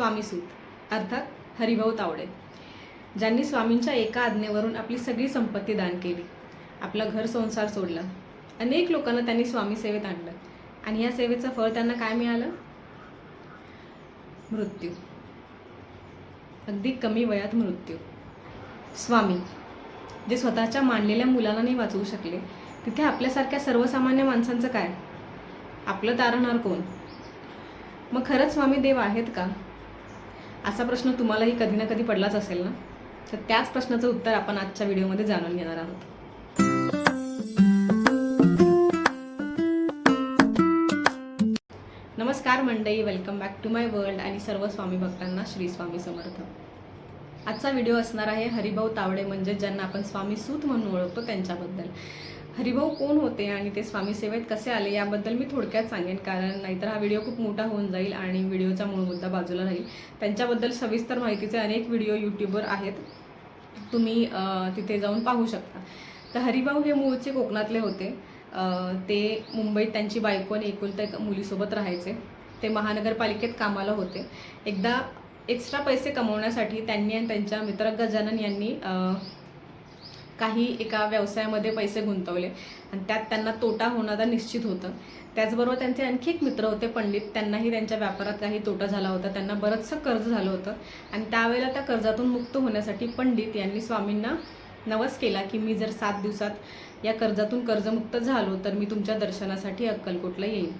स्वामीसूत अर्थात हरिभाऊ तावडे ज्यांनी स्वामींच्या एका आज्ञेवरून आपली सगळी संपत्ती दान केली. आपला घर संसार सोडला. अनेक लोकांना त्यांनी स्वामी सेवेत आणलं. आणि या सेवेचं फळ त्यांना काय मिळालं? मृत्यू. अगदी कमी वयात मृत्यू. स्वामी जे स्वतःच्या मांडलेल्या मुलाला नाही वाचवू शकले तिथे आपल्यासारख्या सर्वसामान्य माणसांचं काय? आपलं तारणार कोण? मग खरंच स्वामी देव आहेत का? असा प्रश्न तुम्हालाही कधी ना कधी पडलाच असेल ना? तर त्याच प्रश्नाचं उत्तर आपण आजच्या व्हिडिओमध्ये जाणून घेणार आहोत. नमस्कार मंडई welcome back to my world आणि सर्व स्वामी भक्तांना श्री स्वामी समर्थ. आजचा व्हिडिओ असणार आहे हरिभाऊ तावडे म्हणजे ज्यांना आपण स्वामी सूत म्हणून ओळखतो त्यांच्याबद्दल. हरिभाऊ कोण होते आणि ते स्वामी सेवेत कसे आले याबद्दल मी थोडक्यात सांगेन कारण नाहीतर हा व्हिडिओ खूप मोठा होऊन जाईल आणि व्हिडिओचा मूळ मुद्दा बाजूला राहील. त्यांच्याबद्दल सविस्तर माहितीचे अनेक व्हिडिओ यूट्यूबवर आहेत. तुम्ही तिथे जाऊन पाहू शकता. तर हरिभाऊ हे मूळचे कोकणातले होते. ते मुंबईत त्यांची बायको आणि एकुलता एक मुलीसोबत राहायचे. ते महानगरपालिकेत कामाला होते. एकदा एक्स्ट्रा पैसे कमवण्यासाठी त्यांनी आणि त्यांच्या मित्र गजानन यांनी काही एका व्यवसायामध्ये पैसे गुंतवले. आणि त्यात त्यांना तोटा होणारा निश्चित होतं. त्याचबरोबर त्यांचे आणखी एक मित्र होते पंडित. त्यांनाही त्यांच्या व्यापारात काही तोटा झाला होता. त्यांना बरंचसं कर्ज झालं होतं. आणि त्यावेळेला त्या कर्जातून मुक्त होण्यासाठी पंडित यांनी स्वामींना नवस केला की मी जर सात दिवसात या कर्जातून कर्जमुक्त झालो तर मी तुमच्या दर्शनासाठी अक्कलकोटला येईन.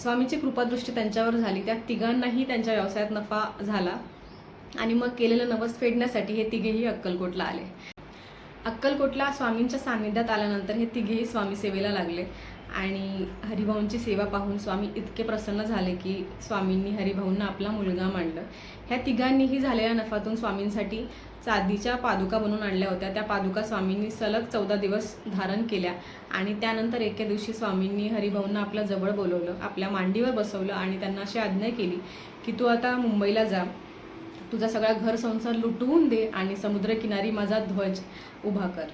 स्वामीची कृपादृष्टी त्यांच्यावर झाली. त्या तिघांनाही त्यांच्या व्यवसायात नफा झाला. आणि मग केलेलं नवस फेडण्यासाठी हे तिघेही अक्कलकोटला आले. अक्कलकोटला स्वामींच्या सान्निध्यात आल्यानंतर हे तिघेही स्वामी सेवेला लागले. आणि हरिभाऊंची सेवा पाहून स्वामी इतके प्रसन्न झाले की स्वामींनी हरिभाऊंना आपला मुलगा मांडलं. ह्या तिघांनीही झालेल्या नफातून स्वामींसाठी चादीच्या पादुका बनवून आणल्या होत्या. त्या पादुका स्वामींनी सलग चौदा दिवस धारण केल्या आणि त्यानंतर एके दिवशी स्वामींनी हरिभाऊंना आपल्या जवळ बोलवलं आपल्या मांडीवर बसवलं आणि त्यांना अशी आज्ञा केली की तू आता मुंबईला जा. तुझा सगळा घर संसार लुटवून दे आणि समुद्रकिनारी माझा ध्वज उभा कर.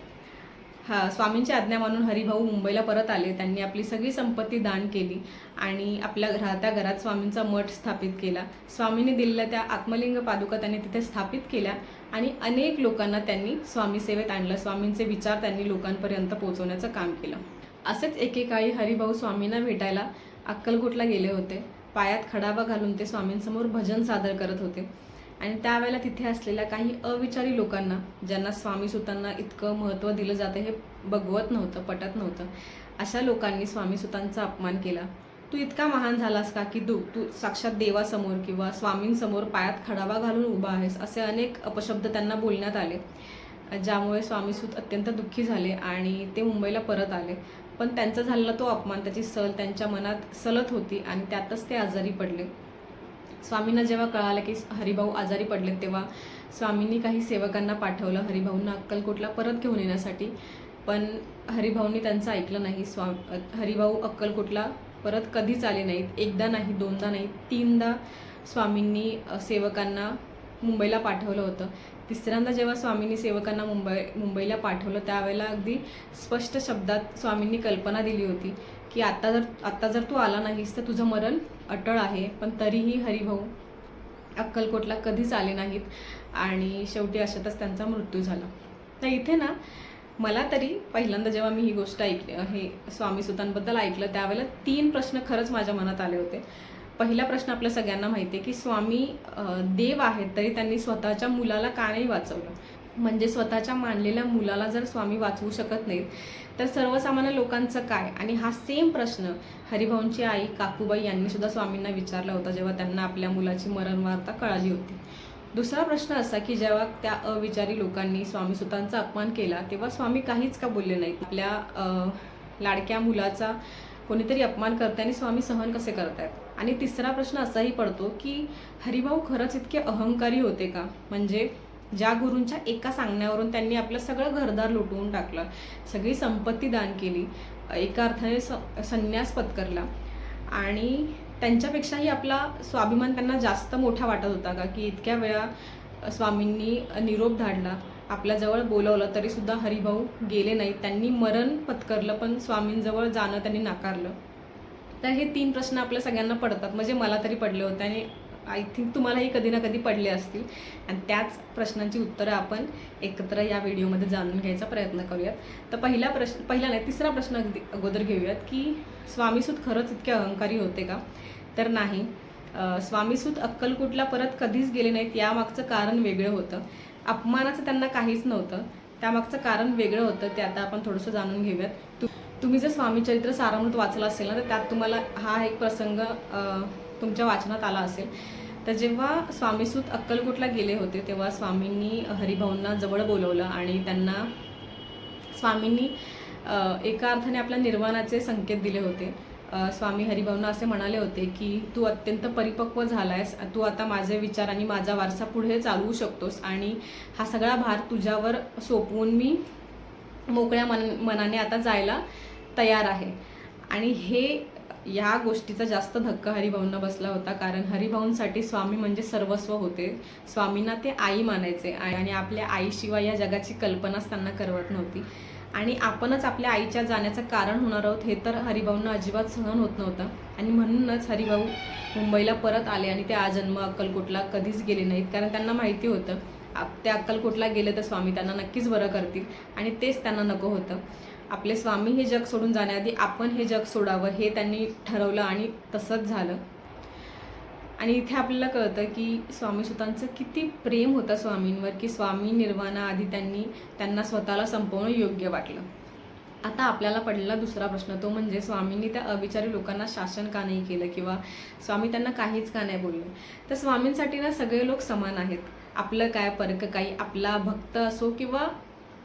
हा स्वामींची आज्ञा मानून हरिभाऊ मुंबईला परत आले. त्यांनी आपली सगळी संपत्ती दान केली आणि आपल्या राहत्या घरात स्वामींचा मठ स्थापित केला. स्वामींनी दिलेल्या त्या आत्मलिंग पादुका त्यांनी तिथे स्थापित केल्या आणि अनेक लोकांना त्यांनी स्वामी सेवेत आणलं. स्वामींचे विचार त्यांनी लोकांपर्यंत पोहोचवण्याचं काम केलं. असेच एकेकाळी हरिभाऊ स्वामींना भेटायला अक्कलकोटला गेले होते. पायात खडाबा घालून ते स्वामींसमोर भजन सादर करत होते. आणि त्यावेळेला तिथे असलेल्या काही अविचारी लोकांना ज्यांना स्वामी सुतांना इतकं महत्त्व दिलं जातं हे बघवत नव्हतं पटत नव्हतं अशा लोकांनी स्वामी सुतांचा अपमान केला. तू इतका महान झालास का की तू तू साक्षात देवासमोर किंवा स्वामींसमोर पायात खडावा घालून उभा आहेस? असे अनेक अपशब्द त्यांना बोलण्यात आले ज्यामुळे स्वामीसूत अत्यंत दुःखी झाले आणि ते मुंबईला परत आले. पण त्यांचा झालेला तो अपमान त्याची सल त्यांच्या मनात सलत होती आणि त्यातच ते आजारी पडले. स्वामींना जेव्हा कळालं की हरिभाऊ आजारी पडलेत तेव्हा स्वामींनी काही सेवकांना पाठवलं हरिभाऊंना अक्कलकोटला परत घेऊन येण्यासाठी. पण हरिभाऊंनी त्यांचं ऐकलं नाही. स्वा हरिभाऊ अक्कलकोटला परत कधीच आले नाहीत. एकदा नाही दोनदा नाही तीनदा स्वामींनी सेवकांना मुंबईला पाठवलं होतं. तिसऱ्यांदा जेव्हा स्वामींनी सेवकांना मुंबई मुंबईला पाठवलं त्यावेळेला अगदी स्पष्ट शब्दात स्वामींनी कल्पना दिली होती की आत्ता जर आत्ता जर तू आला नाहीस तर तुझं मरण अटळ आहे पण तरीही हरिभाऊ अक्कलकोटला कधीच आले नाहीत आणि शेवटी अशातच त्यांचा मृत्यू झाला. तर इथे ना मला तरी पहिल्यांदा जेव्हा मी ही गोष्ट ऐकली हे स्वामी सुतांबद्दल ऐकलं त्यावेळेला तीन प्रश्न खरंच माझ्या मनात आले होते. पहिला प्रश्न आपल्या सगळ्यांना माहिती आहे की स्वामी देव आहेत तरी त्यांनी स्वतःच्या मुलाला का नाही वाचवलं? म्हणजे स्वतःच्या मानलेल्या मुलाला जर स्वामी वाचवू शकत नाहीत तर सर्वसामान्य लोकांचं काय? आणि हा सेम प्रश्न हरिभाऊंची आई काकूबाई यांनी सुद्धा स्वामींना विचारला होता जेव्हा त्यांना आपल्या मुलाची मरणवार्ता कळाली होती. दुसरा प्रश्न असा की जेव्हा त्या अविचारी लोकांनी स्वामी सुतांचा अपमान केला तेव्हा स्वामी काहीच का बोलले नाहीत? आपल्या लाडक्या मुलाचा कोणीतरी अपमान करताना स्वामी सहन कसे करतायत? आणि तिसरा प्रश्न असाही पडतो की हरिभाऊ खरंच इतके अहंकारी होते का? म्हणजे ज्या गुरूंच्या एका सांगण्यावरून त्यांनी आपलं सगळं घरदार लुटवून टाकलं सगळी संपत्ती दान केली एका अर्थाने स संन्यास पत्करला. आणि त्यांच्यापेक्षाही आपला स्वाभिमान त्यांना जास्त मोठा वाटत होता का? की इतक्या वेळा स्वामींनी निरोप धाडला आपल्याजवळ बोलवलं तरीसुद्धा हरिभाऊ गेले नाहीत. त्यांनी मरण पत्करलं पण स्वामींजवळ जाणं त्यांनी नाकारलं. तर हे तीन प्रश्न आपल्या सगळ्यांना पडतात. म्हणजे मला तरी पडले होते आणि आय थिंक तुम्हालाही कधी ना कधी पडले असतील. आणि त्याच प्रश्नांची उत्तरं आपण एकत्र या व्हिडिओमध्ये जाणून घ्यायचा प्रयत्न करूयात. तर पहिला प्रश्न पहिला नाही तिसरा प्रश्न अगदी अगोदर घेऊयात की स्वामीसूत खरंच इतके अहंकारी होते का? तर नाही. स्वामीसूत अक्कलकोटला परत कधीच गेले नाहीत. यामागचं कारण वेगळं होतं. अपमानाचं त्यांना काहीच नव्हतं. त्यामागचं कारण वेगळं होतं. ते आता आपण थोडंसं जाणून घेऊयात. तू तुम्ही जर स्वामी चरित्र सारामृत वाचलं असेल ना तर त्यात तुम्हाला हा एक प्रसंग तुमच्या वाचनात आला असेल. तर जेव्हा स्वामीसूत अक्कलकोटला गेले होते तेव्हा स्वामींनी हरिभाऊंना जवळ बोलवलं आणि त्यांना स्वामींनी एका अर्थाने आपल्या निर्वाणाचे संकेत दिले होते. स्वामी हरिभाऊंना असे म्हणाले होते की तू अत्यंत परिपक्व झालायस. तू आता माझे विचार आणि माझा वारसा पुढे चालवू शकतोस आणि हा सगळा भार तुझ्यावर सोपवून मी मोकळ्या मन मनाने आता जायला तयार आहे. आणि हे या गोष्टीचा जास्त धक्का हरिभाऊंना बसला होता कारण हरिभाऊंसाठी स्वामी म्हणजे सर्वस्व होते. स्वामींना ते आई मानायचे आणि आपल्या आईशिवाय या जगाची कल्पनाच त्यांना करवत नव्हती. आणि आपणच आपल्या आईच्या जाण्याचं कारण होणार आहोत हे तर हरिभाऊंना अजिबात सहन होत नव्हतं. आणि म्हणूनच हरिभाऊ मुंबईला परत आले आणि ते आजन्म अक्कलकोटला कधीच गेले नाहीत कारण त्यांना माहिती होतं त्या अक्कलकोटला गेले तर स्वामी त्यांना नक्कीच बरं करतील. आणि तेच त्यांना नको होतं. आपले स्वामी हे जग सोडून जाण्याआधी आपण हे जग सोडावं हे त्यांनी ठरवलं आणि तसंच झालं. आणि इथे आपल्याला कळतं की स्वामी सुतांचं किती प्रेम होतं स्वामींवर की स्वामी निर्वाणाआधी त्यांनी त्यांना स्वतःला संपवणं योग्य वाटलं. आता आपल्याला पडलेला दुसरा प्रश्न तो म्हणजे स्वामींनी त्या अविचारी लोकांना शासन का नाही केलं किंवा स्वामी त्यांना काहीच का नाही बोललं? तर स्वामींसाठी ना सगळे लोक समान आहेत. आपलं काय परक काही आपला भक्त असो किंवा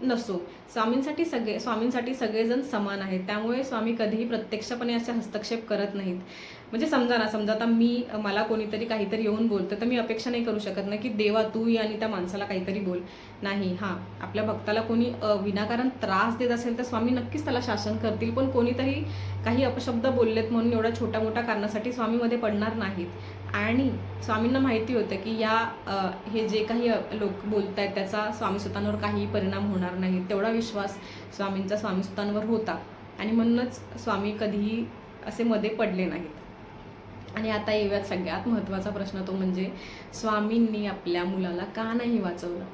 नसो स्वामींसाठी सगळे स्वामींसाठी सगळेजण समान आहेत. त्यामुळे स्वामी कधीही प्रत्यक्षपणे असे हस्तक्षेप करत नाहीत. म्हणजे समजा ना समजा आता मी मला कोणीतरी काहीतरी येऊन बोलतं तर मी अपेक्षा नाही करू शकत ना की देवा तू ये आणि त्या माणसाला काहीतरी बोल. नाही हां आपल्या भक्ताला कोणी विनाकारण त्रास देत असेल तर स्वामी नक्कीच त्याला शासन करतील पण कोणीतरी काही अपशब्द बोललेत म्हणून एवढ्या छोट्या मोठ्या कारणासाठी स्वामीमध्ये पडणार नाहीत. आणि स्वामींना माहिती होतं की या हे जे काही लोक बोलत आहेत त्याचा स्वामी स्वतःवर काही परिणाम होणार नाही तेवढा विश्वास स्वामींचा स्वामी स्वतःवर होता. आणि म्हणूनच स्वामी कधीही असे मध्ये पडले नाहीत. आणि आता येऊयात सगळ्यात महत्त्वाचा प्रश्न तो म्हणजे स्वामींनी आपल्या मुलाला का नाही वाचवलं?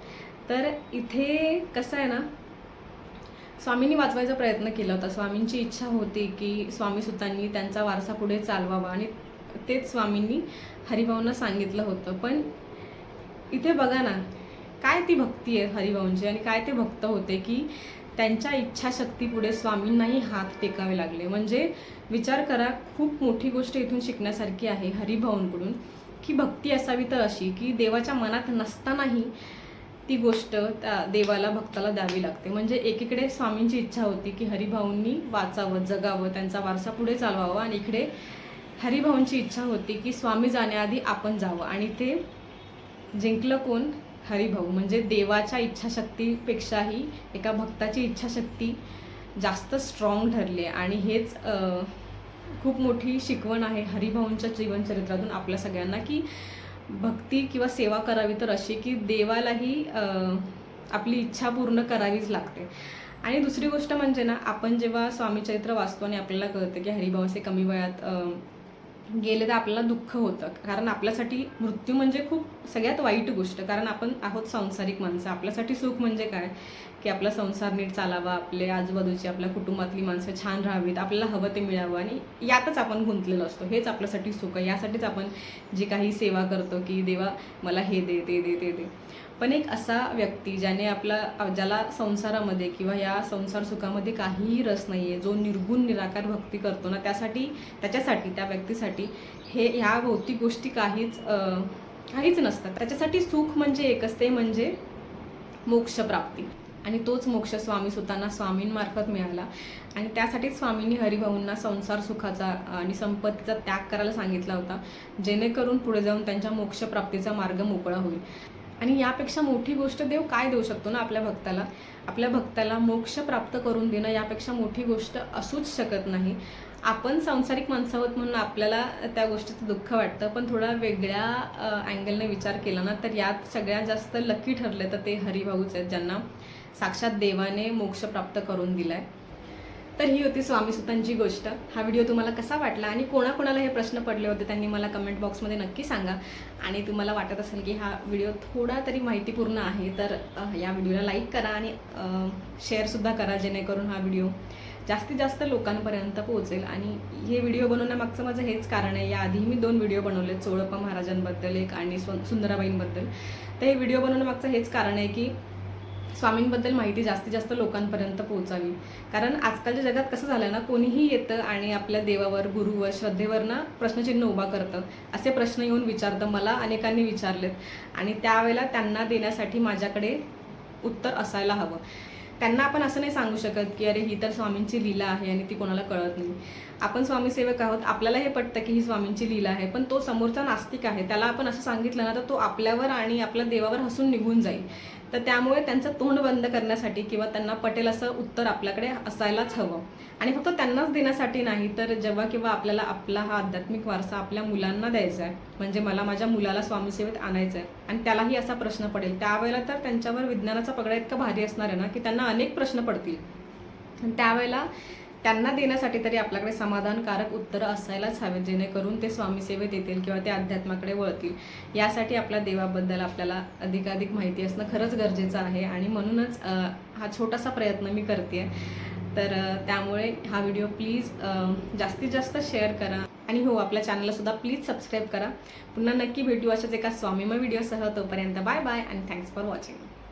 तर इथे कसं आहे ना स्वामींनी वाचवायचा प्रयत्न केला होता. स्वामींची इच्छा होती की स्वामी सुतांनी त्यांचा वारसा पुढे चालवावा आणि तेच स्वामींनी हरिभाऊंना सांगितलं होतं. पण इथे बघा ना काय ती भक्ती आहे हरिभाऊंची आणि काय ते भक्त होते की त्यांच्या इच्छाशक्तीपुढे स्वामींनाही हात टेकावे लागले. म्हणजे विचार करा खूप मोठी गोष्ट इथून शिकण्यासारखी आहे हरिभाऊंकडून की भक्ती असावी तर अशी की देवाच्या मनात नसतानाही ती गोष्ट त्या देवाला भक्ताला द्यावी लागते. म्हणजे एकीकडे स्वामींची इच्छा होती की हरिभाऊंनी वाचावं जगावं त्यांचा वारसा पुढे चालवावा आणि इकडे हरिभाऊंची इच्छा होती की स्वामी जाण्याआधी आपण जावं. आणि ते जिंकलं कोण? हरिभाऊ. म्हणजे देवाच्या इच्छाशक्तीपेक्षाही एका भक्ताची इच्छाशक्ती जास्त स्ट्रॉंग ठरले आहे. आणि हेच खूप मोठी शिकवण आहे हरिभाऊंच्या जीवनचरित्रातून आपल्या सगळ्यांना की भक्ती किंवा सेवा करावी तर अशी की देवालाही आपली इच्छा पूर्ण करावीच लागते. आणि दुसरी गोष्ट म्हणजे ना आपण जेव्हा स्वामी चरित्र वाचतो आणि आपल्याला कळतं की हरिभाऊ असे कमी वयात गेले तर आपल्याला दुःख होतं. कारण आपल्यासाठी मृत्यू म्हणजे खूप सगळ्यात वाईट गोष्ट. कारण आपण आहोत सांसारिक माणसं. आपल्यासाठी सुख म्हणजे काय? की आपला संसार नीट चालावा आपले आजूबाजूची आपल्या कुटुंबातली माणसं छान राहावीत आपल्याला हवं ते मिळावं. आणि यातच आपण गुंतलेलो असतो. हेच आपल्यासाठी सुख आहे. यासाठीच आपण जी काही सेवा करतो की देवा मला हे दे ते दे ते दे. पण एक असा व्यक्ती ज्याने आपला ज्याला संसारामध्ये किंवा या संसार सुखामध्ये काहीही रस नाही आहे जो निर्गुण निराकार भक्ती करतो ना त्यासाठी त्याच्यासाठी त्या व्यक्तीसाठी हे ह्या भौतिक गोष्टी काहीच काहीच नसतात. त्याच्यासाठी सुख म्हणजे एकच ते म्हणजे मोक्षप्राप्ती. आणि तोच मोक्ष स्वामी स्वतःना स्वामींमार्फत मिळाला. आणि त्यासाठीच स्वामींनी हरिभाऊंना संसार सुखाचा आणि संपत्तीचा त्याग करायला सांगितला होता. जेणेकरून पुढे जाऊन त्यांच्या मोक्षप्राप्तीचा मार्ग मोकळा होईल. आणि यापेक्षा मोठी गोष्ट देव काय देऊ शकतो ना आपल्या भक्ताला? आपल्या भक्ताला मोक्ष प्राप्त करून देणं यापेक्षा मोठी गोष्ट असूच शकत नाही. आपण सांसारिक माणसं आहोत म्हणून आपल्याला त्या गोष्टीचं दुःख वाटतं पण थोडा वेगळ्या अँगलने विचार केला ना तर यात सगळ्यात जास्त लकी ठरले तर ते हरिभाऊच आहेत ज्यांना साक्षात देवाने मोक्ष प्राप्त करून दिलाय. तर ही होती स्वामी सुतांची गोष्ट. हा व्हिडिओ तुम्हाला कसा वाटला आणि कोणाकोणाला हे प्रश्न पडले होते त्यांनी मला कमेंट बॉक्समध्ये नक्की सांगा. आणि तुम्हाला वाटत असेल की हा व्हिडिओ थोडा तरी माहितीपूर्ण आहे तर या व्हिडिओला लाईक करा आणि शेअरसुद्धा करा जेणेकरून हा व्हिडिओ जास्तीत जास्त लोकांपर्यंत पोहोचेल. आणि हे व्हिडिओ बनवण्यामागचं माझं हेच कारण आहे. याआधी मी दोन व्हिडिओ बनवले चोळप्पा महाराजांबद्दल एक आणि सुंदराबाईंबद्दल. तर हे व्हिडिओ बनवण्यामागचं हेच कारण आहे की स्वामींबद्दल माहिती जास्तीत जास्त लोकांपर्यंत पोहोचावी. कारण आजकालच्या जगात कसं झालं ना कोणीही येतं आणि आपल्या देवावर गुरुवर श्रद्धेवर ना प्रश्नचिन्ह उभा करतं. असे प्रश्न येऊन विचारतं. मला अनेकांनी विचारलेत. आणि त्यावेळेला त्यांना देण्यासाठी माझ्याकडे उत्तर असायला हवं. त्यांना आपण असं नाही सांगू शकत की अरे ही तर स्वामींची लीला आहे आणि ती कोणाला कळत नाही. आपण स्वामीसेवक आहोत आपल्याला हे पटतं की ही स्वामींची लीला आहे पण तो समोरचा नास्तिक आहे त्याला आपण असं सांगितलं ना तर तो आपल्यावर आणि आपल्या देवावर हसून निघून जाईल. तर त्यामुळे त्यांचं तोंड बंद करण्यासाठी किंवा त्यांना पटेल असं उत्तर आपल्याकडे असायलाच हवं. आणि फक्त त्यांनाच देण्यासाठी नाही तर जेव्हा किंवा आपल्याला आपला हा आध्यात्मिक वारसा आपल्या मुलांना द्यायचा आहे म्हणजे मला माझ्या मुलाला स्वामीसेवेत आणायचं आहे आणि त्यालाही असा प्रश्न पडेल. त्यावेळेला तर त्यांच्यावर विज्ञानाचा पगडा इतका भारी असणार आहे ना की त्यांना अनेक प्रश्न पडतील. आणि त्यावेळेला त्यांना देण्यासाठी तरी आपल्याकडे समाधानकारक उत्तरं असायलाच हवेत जेणेकरून ते स्वामीसेवेत येतील किंवा ते अध्यात्माकडे वळतील. यासाठी आपल्या देवाबद्दल आपल्याला अधिकाधिक माहिती असणं खरंच गरजेचं आहे आणि म्हणूनच हा छोटासा प्रयत्न मी करते तर त्यामुळे हा व्हिडिओ प्लीज जास्तीत जास्त शेअर करा आणि हो आपल्या चॅनलसुद्धा प्लीज सबस्क्राईब करा. पुन्हा नक्की भेटू अशाच एका स्वामीमय व्हिडिओसह. तोपर्यंत बाय बाय आणि थँक्स फॉर वॉचिंग